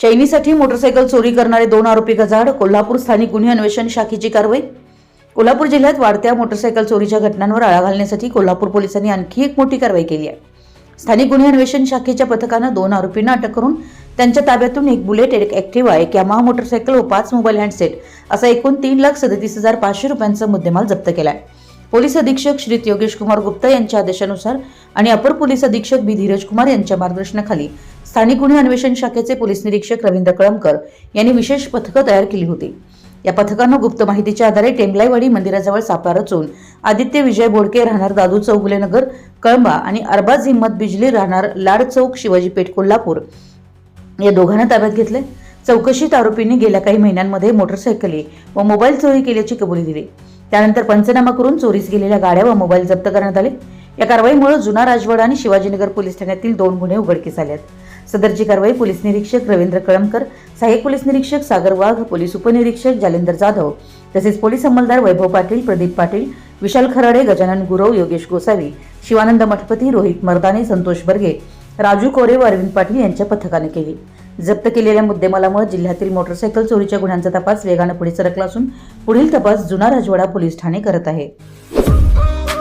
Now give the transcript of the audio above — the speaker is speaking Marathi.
चैनीसाठी मोटरसायकल चोरी करणारे दोन आरोपी गजाड कोल्हापूर स्थानिक गुन्हे अन्वेषण शाखेची कारवाई. कोल्हापूर जिल्ह्यात वाढत्या मोटरसायकल चोरीच्या घटनांवर आळा घालण्यासाठी कोल्हापूर पोलिसांनी आणखी एक मोठी कारवाई केली आहे. स्थानिक गुन्हे अन्वेषण शाखेच्या पथकानं दोन आरोपींना अटक करून त्यांच्या ताब्यातून एक बुलेट एक ॲक्टिवा एक यामा मोटरसायकल व पाच मोबाईल हँडसेट असा एकूण तीन लाख सदतीस हजार पाचशे रुपयांचा मुद्देमाल जप्त केला आहे पोलीस अधीक्षक श्री योगेश कुमार गुप्ता यांच्या आदेशानुसार आणि अपर पोलीस अधीक्षक बी. धीरज कुमार यांच्या मार्गदर्शनाखाली स्थानिक गुन्हे अन्वेषण शाखेचे पोलीस निरीक्षक रवींद्र कळमकर यांनी विशेष पथकं तयार केली होती. या पथकानं गुप्त माहितीच्या आधारे टेंबलाईवाडी मंदिराजवळ सापळा रचून आदित्य विजय बोडके राहणार दादू चौगुले नगर कळंबा आणि अरबाज हिम्मत बिजली राहणार लाड चौक शिवाजी पेठ कोल्हापूर. या दोघांना ताब्यात घेतले. चौकशीत आरोपींनी गेल्या काही महिन्यांमध्ये मोटरसायकली व मोबाईल चोरी केल्याची कबुली दिली. त्यानंतर पंचनामा करून चोरीस गेलेल्या गाड्या व मोबाईल जप्त करण्यात आले. या कारवाईमुळे जुना राजवाडा आणि शिवाजीनगर पोलीस ठाण्यातील दोन गुन्हे उघडकीस आले आहेत सदरची कारवाई पोलीस निरीक्षक रवींद्र कळमकर सहाय्यक पोलीस निरीक्षक सागर वाघ पोलीस उपनिरीक्षक जालेंदर जाधव तसेच पोलीस अंमलदार वैभव पाटील प्रदीप पाटील विशाल खराडे गजानन गुरव योगेश गोसावी शिवानंद मठपती रोहित मर्दाने संतोष बर्गे राजू कोरे व अरविंद पाटील यांच्या पथकाने केली. जप्त केलेल्या मुद्देमालामुळे जिल्ह्यातील मोटरसायकल चोरीच्या गुन्ह्यांचा तपास वेगानं पुढे सरकला असून पुढील तपास जुना राजवाडा पोलीस ठाणे करत आहे.